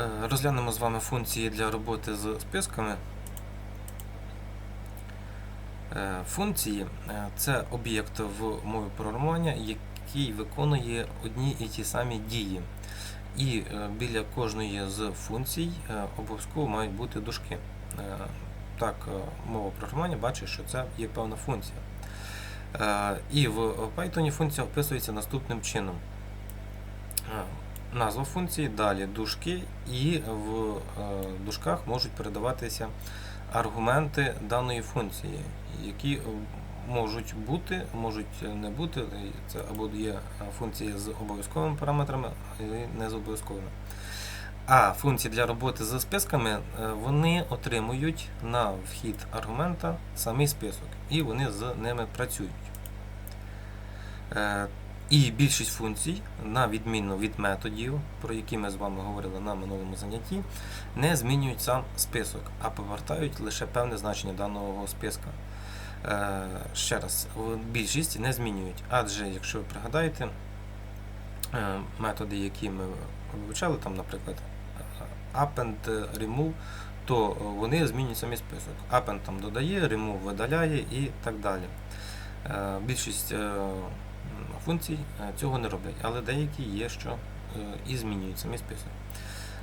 Е, Розглянемо з вами функції для роботи з списками. Е, Функції е, це об'єкт в мові програмування, який виконує одні і ті самі дії. І біля кожної з функцій обов'язково мають бути дужки. Так, мова програмування бачить, що це є певна функція. І в Python функція описується наступним чином. Е, Назва функції, далі дужки, і в е, дужках можуть передаватися аргументи даної функції, які е, можуть бути, можуть не бути. Це або є е, функції з обов'язковими параметрами, і не з обов'язковими. А функції для роботи з списками е, вони отримують на вхід аргумента самий список, і вони з ними працюють. І більшість функцій, на відміну від методів, про які ми з вами говорили на минулому занятті, не змінюють сам список, а повертають лише певне значення даного списка. Е, Ще раз, більшість не змінюють, адже якщо ви пригадаєте, е, методи, які ми вивчали, там, наприклад, е, append, remove, то вони змінюють самі список. Append там додає, remove видаляє і так далі. Е, Більшість функцій е, цього не роблять, але деякі є, що е, і змінюють самі список.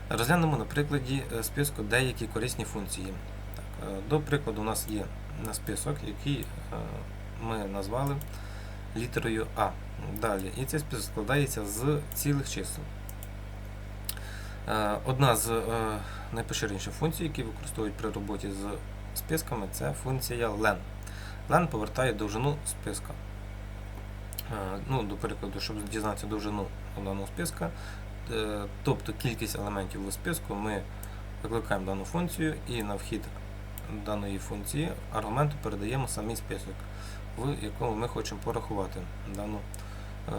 Розглянемо на прикладі е, списку деякі корисні функції. Так, до прикладу, у нас є список, який ми назвали літерою А. Далі. І цей список складається з цілих чисел. Одна з найпоширеніших функцій, які використовують при роботі з списками, це функція len. Len повертає довжину списка. Е, Ну, до прикладу, щоб дізнатися довжину даного списка, е, тобто кількість елементів у списку, ми викликаємо дану функцію і на вхід даної функції аргументу передаємо самий список, в якому ми хочемо порахувати дану е,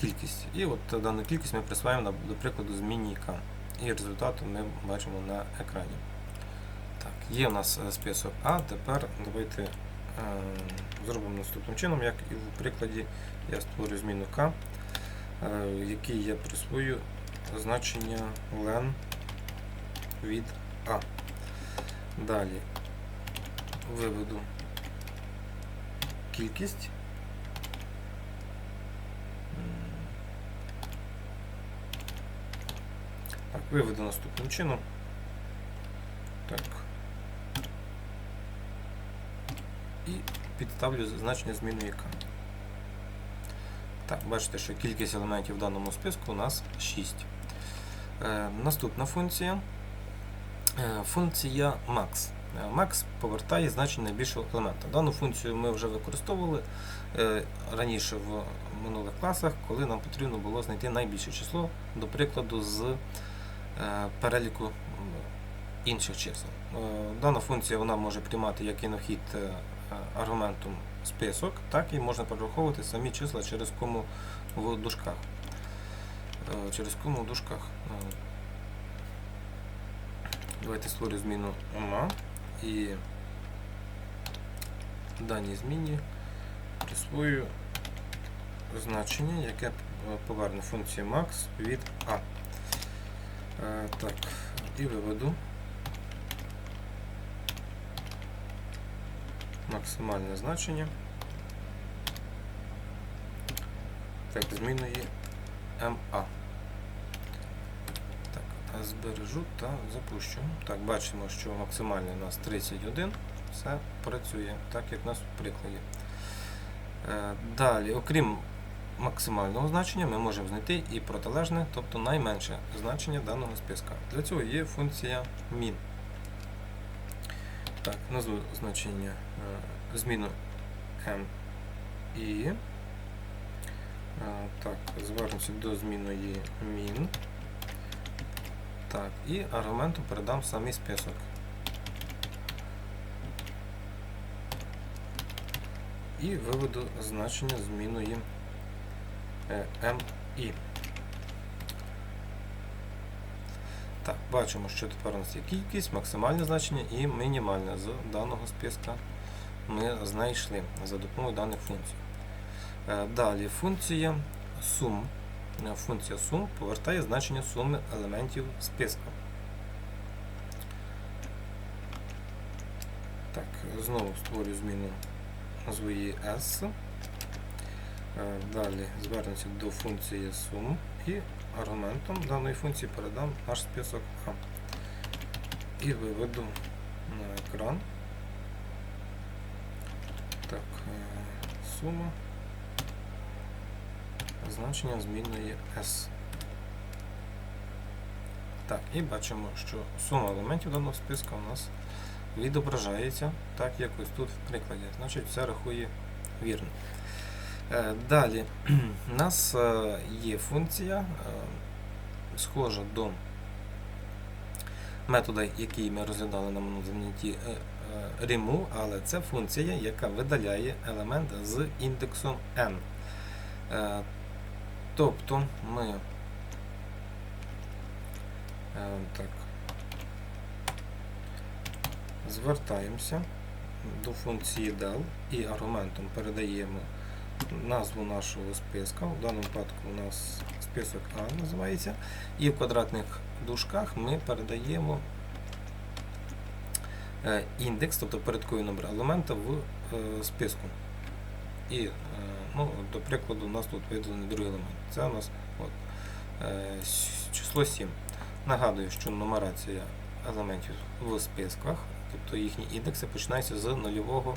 кількість. І от дану кількість ми присваємо, до прикладу, змінній k. І результат ми бачимо на екрані. Так, є у нас список А. Тепер давайте зробимо наступним чином, як і в прикладі я створю зміну К, е, якій я присвою значення len від А. Далі виведу кількість. Так, виведу наступним чином. Так. І підставлю значення зміни яка. Так, бачите, що кількість елементів в даному списку у нас 6. Е, наступна функція. Е, функція max. Е, Max повертає значення найбільшого елемента. Дану функцію ми вже використовували е, раніше в минулих класах, коли нам потрібно було знайти найбільше число, до прикладу, з е, переліку інших чисел. Е, Дана функція вона може приймати як і на вхід е, аргументом список, так і можна перераховувати самі числа через кому в дужках. Е, Через кому в дужках. Е, Давайте створю зміну ума і даній зміні присвою значення, яке поверне функцію max від a. Е, Так, і виведу максимальне значення так, зміною MA. Так, а збережу та запущу. Так, бачимо, що максимальний у нас 31. Все працює, так як у нас в прикладі. Е, Далі, окрім максимального значення, ми можемо знайти і протилежне, тобто найменше значення даного списка. Для цього є функція min. Так, назву значення е, зміну m і е, так, звернемося до зміної min. Так, і аргументу передам самий список. І виведу значення зміною MI. Так, бачимо, що тепер у нас є кількість, максимальне значення і мінімальне з даного списка ми знайшли за допомогою даних функцій. Е, далі функція сум. Е, функція сум повертає значення суми елементів списку. Так, Знову створю зміну назву її S. Е, далі звернемося до функції сум і аргументом даної функції передам наш список А. І виведу на екран. Так, е, сума. Значення змінної S. Так, і бачимо, що сума елементів даного списку у нас відображається так, як ось тут в прикладі. Значить, все рахує вірно. Е, Далі у нас е, є функція, е, схожа до метода, який ми розглядали на занятті remove, але це функція, яка видаляє елемент з індексом n. Тобто ми так, звертаємося до функції del і аргументом передаємо назву нашого списка. В даному випадку у нас список А називається. І в квадратних дужках ми передаємо е, індекс, тобто порядковий номер елемента в е, списку. І, е, ну, до прикладу, у нас тут видалений другий елемент. Це у нас от, число 7. Нагадую, що нумерація елементів в списках, тобто їхні індекси починаються з нульового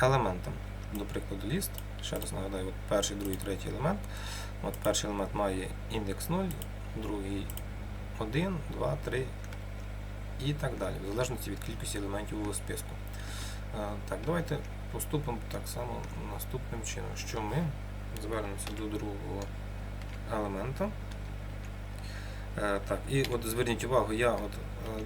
елемента. До прикладу, ліст. Ще раз нагадаю, от перший, другий, третій елемент. От перший елемент має індекс 0, другий 1, 2, 3 і так далі, в залежності від кількості елементів у списку. Е, Так, давайте поступимо так само наступним чином, що ми звернемося до другого елемента. Е, Так, і от зверніть увагу, я от е,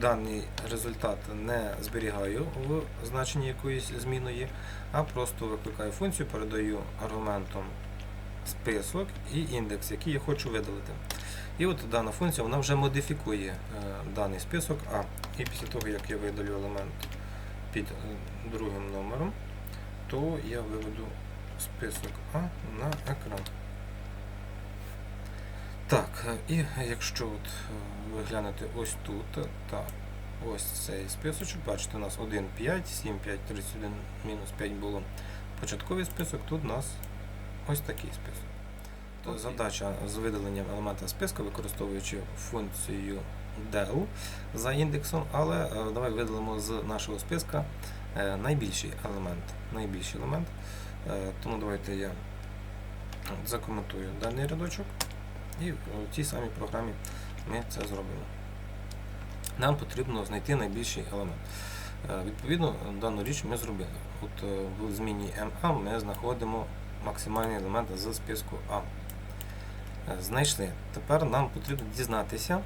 даний результат не зберігаю в значенні якоїсь зміної, а просто викликаю функцію, передаю аргументом список і індекс, який я хочу видалити. І от дана функція вона вже модифікує е, даний список А. І після того, як я видалю елемент під е, другим номером, то я виведу список А на екран. Так, е, і якщо от е, ви глянете ось тут, е, так, ось цей списочок, бачите, у нас 1, 5, 7, 5, 31, мінус 5 було початковий список, тут у нас ось такий список. То задача з видаленням елемента списку, використовуючи функцію del за індексом, але давай видалимо з нашого списка найбільший елемент. Найбільший елемент. Тому давайте я закоментую даний рядочок. І в тій самій програмі ми це зробимо. Нам потрібно знайти найбільший елемент. Е, Відповідно, дану річ ми зробили. От е, в зміні MA ми знаходимо максимальний елемент з списку А. Е, Знайшли. Тепер нам потрібно дізнатися,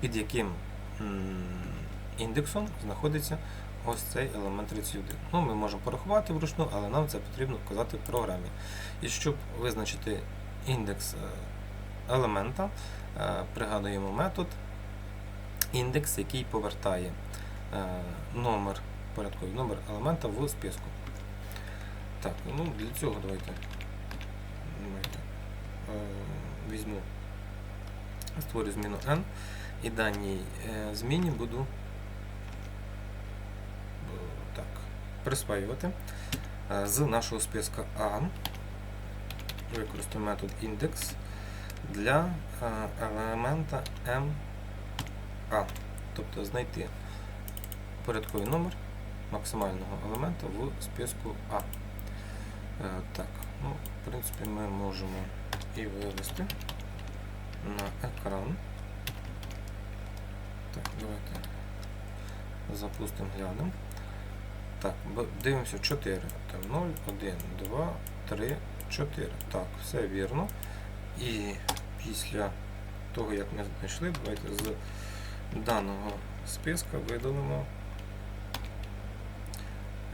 під яким індексом знаходиться ось цей елемент 31. Ну, ми можемо порахувати вручну, але нам це потрібно вказати в програмі. І щоб визначити індекс е, елемента, е, пригадуємо метод. Індекс, який повертає е, номер, порядковий номер елемента в списку. Так, ну для цього давайте, давайте візьму, створю зміну n. І даній зміні буду так, присваювати з нашого списка A використаю метод index для е, елемента MA, тобто знайти порядковий номер максимального елемента в списку А. Е, Так, ну, в принципі, ми можемо і вивести на екран. Так, давайте запустимо, глянемо. Так, дивимося 4. Там 0, 1, 2, 3, 4. Так, все вірно. І після того, як ми знайшли, давайте з даного списка видалимо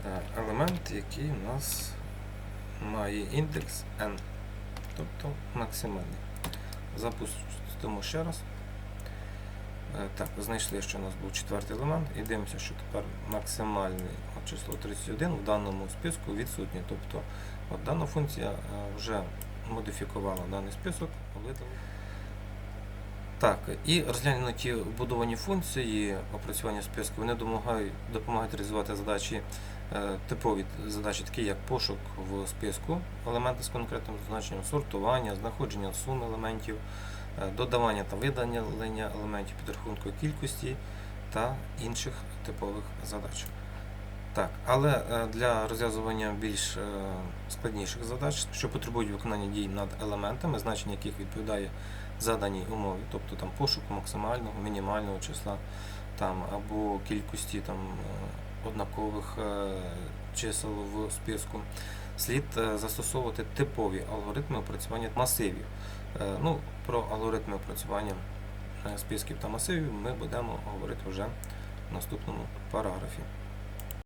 е, елемент, який у нас має індекс n, тобто максимальний. Запустимо ще раз. Е, Так, знайшли, що у нас був четвертий елемент, і дивимося, що тепер максимальне от число 31 в даному списку відсутнє. Тобто от дана функція е, вже модифікувала даний список. Так, і розглянуті вбудовані функції опрацювання списку, вони допомагають, допомагають реалізувати задачі, е, типові задачі, такі як пошук в списку, елементи з конкретним значенням, сортування, знаходження сум елементів, е, додавання та видалення елементів підрахунку кількості та інших типових задач. Так, але е, для розв'язування більш е, складніших задач, що потребують виконання дій над елементами, значення яких відповідає заданій умові, тобто там пошуку максимального, мінімального числа там, або кількості там, е, однакових чисел в списку, слід застосовувати типові алгоритми опрацювання масивів. Ну, про алгоритми опрацювання списків та масивів ми будемо говорити вже в наступному параграфі.